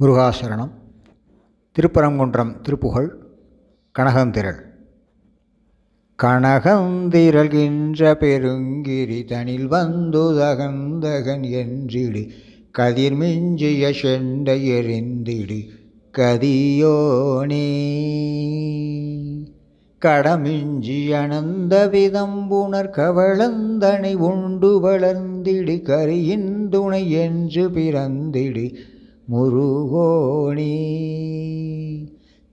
முருகாசரணம் திருப்பரங்குன்றம் திருப்புகழ் கனகந்திரள். கனகந்திரள்கின்ற பெருங்கிரி தனில் வந்துதகந்தகன் என்றிடு கதிர் மிஞ்சிய செண்டை எறிந்திடு கதியோனே. கடமிஞ்சி அனந்த விதம்புணர் கவளந்தனை உண்டு வளர்ந்திடு கரியின் துணை என்று பிறந்திடு முருகோணி.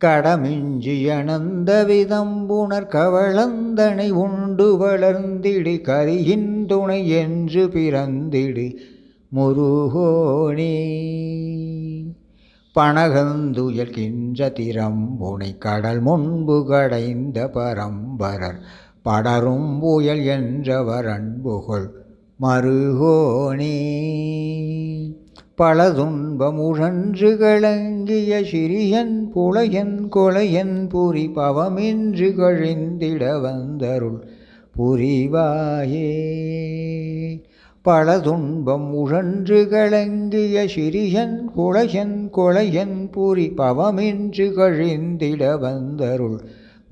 கடமிஞ்சி அனந்த விதம்புணர் கவளந்தனை உண்டு வளர்ந்திடு கரியின் துணை என்று பிறந்திடு முருகோணி. பணகந்துயல்கின்ற திறம்புனை கடல் முன்பு கடைந்த பரம்பரர் படரும் புயல் என்றவர் அன்புகொள் மருகோணி. பல துன்பமுழன்று கலங்கிய சிறியன் புலையன் கொலையன் புரி பவமின்று கழிந்திட வந்தருள் புரிவாயே. பல துன்பம் உழன்று கலங்கிய சிறியன் குளையன் கொலையன் புரி பவமின்று கழிந்திட வந்தருள்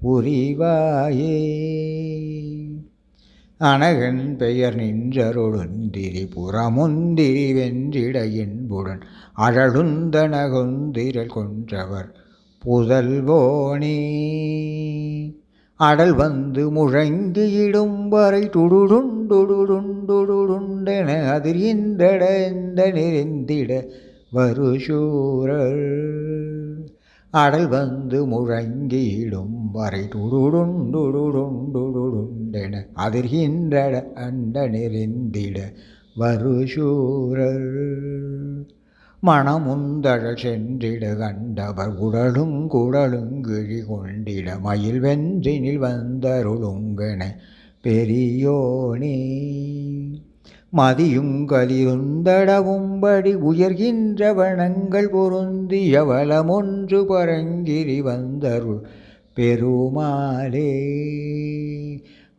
புரிவாயே. அனகன் பெயர் நின்றருளுந்திரி புறமுந்திரி வென்றிடையின்புடன் அழலுந்தனகுந்திரல் கொன்றவர் புதல்வோனே. அடல் வந்து முழங்கி இடும் வரை துடுடுண்டுடுடுண்டுடுண்டென இந்தட இந்த நெறிந்திட வருஷூரர் அடல் வந்து முழங்கிடும் வரை துடுடுண்டுடுடுண்டுடுண்டென அதிர்கின்றட அண்ட நெறிந்திட வருஷூரர். மணமுந்தழல் சென்றிட கண்டவர் உடலும் குடலும் கிழி கொண்டிட மயில் வென்றினில் வந்தருளுங்கென பெரியோனே. மதியுங்கலிருந்தடவும்படி உயர்கின்ற வனங்கள் பொருந்திய வளமொன்று பரங்கிரி வந்தருள் பெருமாளே.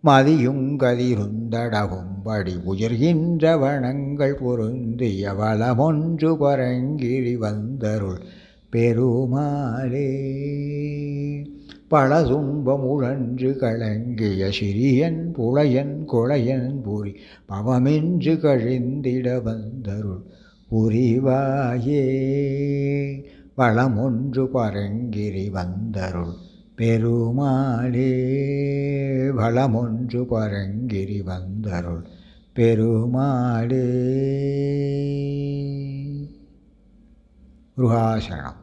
மதியுங்கதிருந்தடகும்படி உயர்கின்ற வனங்கள் பொருந்திய வளமொன்று பரங்கிரி வந்தருள் பெருமாளே. பல துன்பமுழன்று கலங்கிய சிறியன் புழையன் கொலையன் பூரி பவமென்று கழிந்திட வந்தருள் புரிவாயே. வளமொன்று பரங்கிரி வந்தருள் பெருமாளே. வளமொன்று பரங்கிரி வந்தருள் பெருமாளே. ருகாசனம்